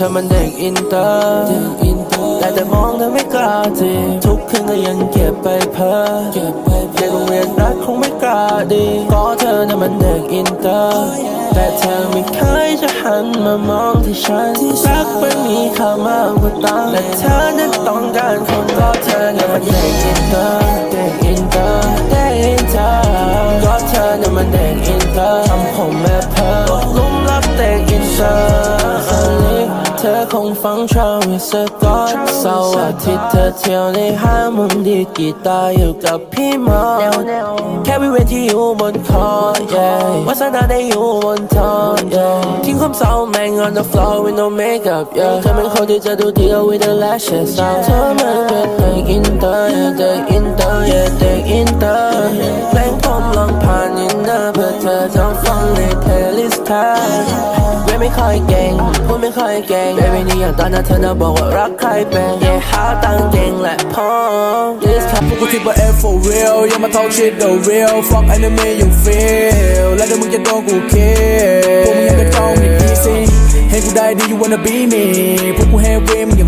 เธอมันเด็กอินเตอร์แต่แต่มองเธอไม่กล้าจีบทุกคืนก็ยังเก็บไปเพ้อเก็บไปเด็กโรงเรียนรักคงไม่กล้าดีก็เธอน่ะมันเด็กอินเตอร์แต่เธอไม่เคยจะหันมามองที่ฉันรักมันมีค่ามากกว่าตังค์และเธอนั้นต้องการคนก็เธอน่ะมันเด็กอินเตอร์เด็กอินเตอร์เด็กอินเตอร์ก็เธอน่ะมันเด็กอินเตอร์ทำผมแม่เพ้อตกหลุมรักเด็กอินเตอร์อันนี้เธอคงฟังชาววิศกรเสาร์อาทิตย์เธอเที่ยวในห้างมุมดีกีตาร์อยู่กับพี่มอแค่วิเวณที่อยู่บนคอ yeah วาสนาได้อยู่บนทอง yeah ทิ้งความเศร้าแม่ง on the floor with no makeup yeah เธอเป็นคนที่จะดูดี with the lashes out เธอมันเป็นเด็กอินเตอร์ yeah เด็กอินเตอร์ yeah เด็กอินเตอร์ จำฟังใน playlist เธอเว้ยไม่ค่อยเก่งพูดไม่ค่อยเก่ง baby นี่อย่างตอนนั้นเธอน่ะบอกว่ารักใครเป็น yeah หาตังเก่งและพอ this พวกกูคิดว่า F for real อย่ามา talk shit the real fuck enemy you feel แล้วเดี๋ยวมึงจะโดนกูเคพวกมึงยังกระจองไม่ดีสิเห็นกูได้ดี you wanna be me พวกกู heavy มึง